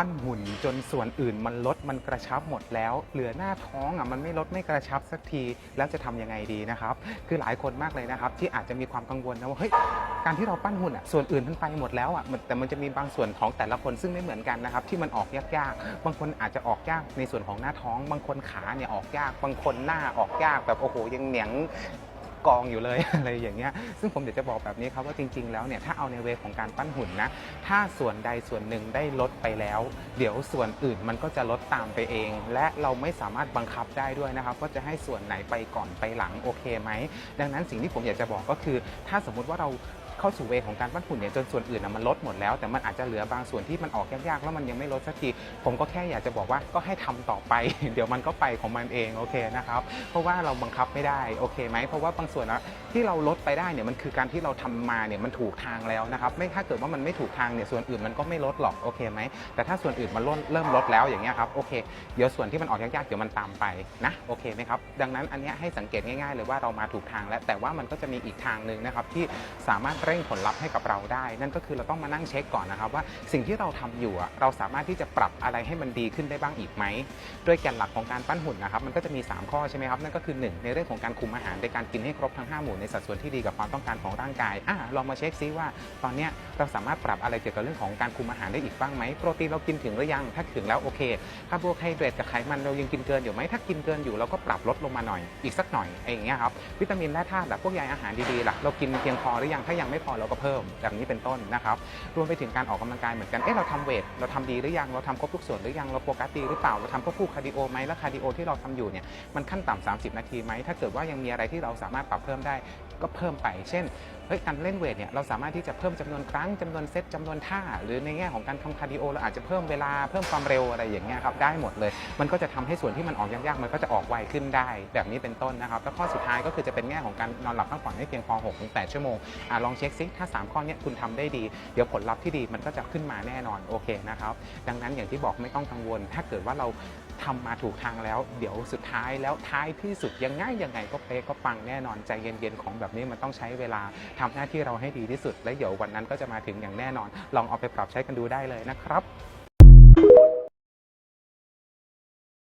ปั้นหุ่นจนส่วนอื่นมันลดมันกระชับหมดแล้ว เหลือหน้าท้องอะมันไม่ลดไม่กระชับสักที แล้วจะทำยังไงดีนะครับ คือหลายคนมากเลยนะครับ ที่อาจจะมีความกังวลนะว่าเฮ้ยการที่เราปั้นหุ่นอะส่วนอื่นมันไปหมดแล้วอะแต่มันจะมีบางส่วนของแต่ละคนซึ่งไม่เหมือนกันนะครับที่มันออกยากๆ บางคนอาจจะออกยากในส่วนของหน้าท้อง บางคนขาเนี่ยออกยาก บางคนหน้าออกยากแบบโอ้โหยังเหนียง กองอยู่เลย อะไรอย่างเงี้ยซึ่งผมอยากจะบอกแบบนี้ครับว่าจริง ๆ แล้วเนี่ยถ้าเอาในเวของการปั้นหุ่นนะถ้าส่วนใดส่วนหนึ่งได้ลดไปแล้ว เดี๋ยวส่วนอื่นมันก็จะลดตามไปเอง และเราไม่สามารถบังคับได้ด้วยนะครับว่าจะให้ส่วนไหนไปก่อนไปหลังโอเคไหมดังนั้นสิ่งที่ผมอยากจะบอกก็คือ ถ้าสมมุติว่าเรา เข้าสู่เวของการปั้นหุ่นเนี่ยจนส่วนอื่นนะมันลดหมดแล้ว แต่มันอาจจะเหลือบางส่วนที่มันออกยากๆแล้วมันยังไม่ลดสักทีผมก็แค่อยากจะบอกว่าก็ให้ทำต่อไป เดี๋ยวมันก็ไปของมันเองโอเคนะครับเพราะว่าเราบังคับไม่ได้โอเคไหมเพราะว่าบางส่วนนะที่เราลดไปได้เนี่ยมันคือการที่เราทำมาเนี่ยมันถูกทางแล้วนะครับไม่ถ้าเกิดว่ามันไม่ถูกทางเนี่ยส่วนอื่นมันก็ไม่ลดหรอกโอเคไหมแต่ถ้าส่วนอื่นมันลดเริ่มลดแล้วอย่างเงี้ยครับโอเคเดี๋ยวส่วนที่มันออกยากๆเดี๋ยวมันตามไปนะโอเคไหมครับดังนั้นอันเนี้ยให้สังเกตง่าย ๆ เลยว่าเรามาถูกทางแล้วแต่ว่ามันก็จะมีอีกทางหนึ่งนะครับที่สามารถเร่งผลลัพธ์ให้กับเราได้ นั่นก็คือเราต้องมานั่งเช็คก่อนนะครับว่าสิ่งที่เราทำอยู่เราสามารถที่จะปรับอะไรให้มันดีขึ้นได้บ้างอีกไหมโดยแกนหลักของการปั้นหุ่นนะครับมันก็จะมี 3 ข้อใช่ไหมครับนั่นก็คือ 1 ในเรื่องของการคุมอาหารในการกินให้ครบทั้ง5หมู่ในสัดส่วนที่ดีกับความต้องการของร่างกายอะลองมาเช็คซิว่า ตอนเนี้ยเราสามารถปรับอะไรเกี่ยวกับเรื่องของการคุมอาหารได้อีกบ้างไหมโปรตีนเรากินถึงหรือยังถ้าถึงแล้วโอเคคาร์โบไฮเดรตกับไขมันเรายังกินเกินอยู่ไหมถ้ากินเกินอยู่เราก็ปรับลดลงมาหน่อยอีกสักหน่อยไอ้อย่างเงี้ยครับวิตามินและธาตุล่ะพวกใยอาหารดีๆล่ะเรากินเพียงพอหรือยังถ้ายังไม่พอเราก็เพิ่มแบบนี้เป็นต้นนะครับรวมไปถึงการออกกำลังกายเหมือนกันเอ๊ะเราทำเวทเราทำดีหรือยังเราทำครบทุกส่วนหรือยังเราโฟกัสดีหรือเปล่าเราทำควบคู่คาร์ดิโอไหมแล้วคาร์ดิโอที่เราทำอยู่เนี่ยมันขั้นต่ำ30 นาทีไหมถ้าเกิดว่ายังมีอะไรที่เราสามารถปรับเพิ่มได้ก็เพิ่มไป เช่นเฮ้ยการเล่นเวทเนี่ยเราสามารถที่จะเพิ่มจำนวนครั้งจำนวนเซตจำนวนท่า หรือในแง่ของการทำคาร์ดิโอเราอาจจะเพิ่มเวลาเพิ่มความเร็วอะไรอย่างเงี้ยครับได้หมดเลย มันก็จะทำให้ส่วนที่มันออกยากๆมันก็จะออกไวขึ้นได้ แบบนี้เป็นต้นนะครับแล้วข้อสุดท้ายก็คือจะเป็นแง่ของการนอนหลับพักผ่อนให้เพียงพอ6-8ชั่วโมงอลองเช็คซิถ้า 3 ข้อนี้คุณทำได้ดี เดี๋ยวผลลัพธ์ที่ดีมันก็จะขึ้นมาแน่นอนโอเคนะครับดังนั้นอย่างที่บอกไม่ต้องกังวล ถ้าเกิดว่าเราทำมาถูกทางแล้ว เดี๋ยวสุดท้ายแล้วท้ายที่สุดยังไงยังไงก็เป๊ะก็ปังแน่นอนใจเย็นๆของแบบนี้มันต้องใช้เวลาทำหน้าที่เราให้ดีที่สุด และเดี๋ยววันนั้นก็จะมาถึงอย่างแน่นอน ลองเอาไปปรับใช้กันดูได้เลยนะครับ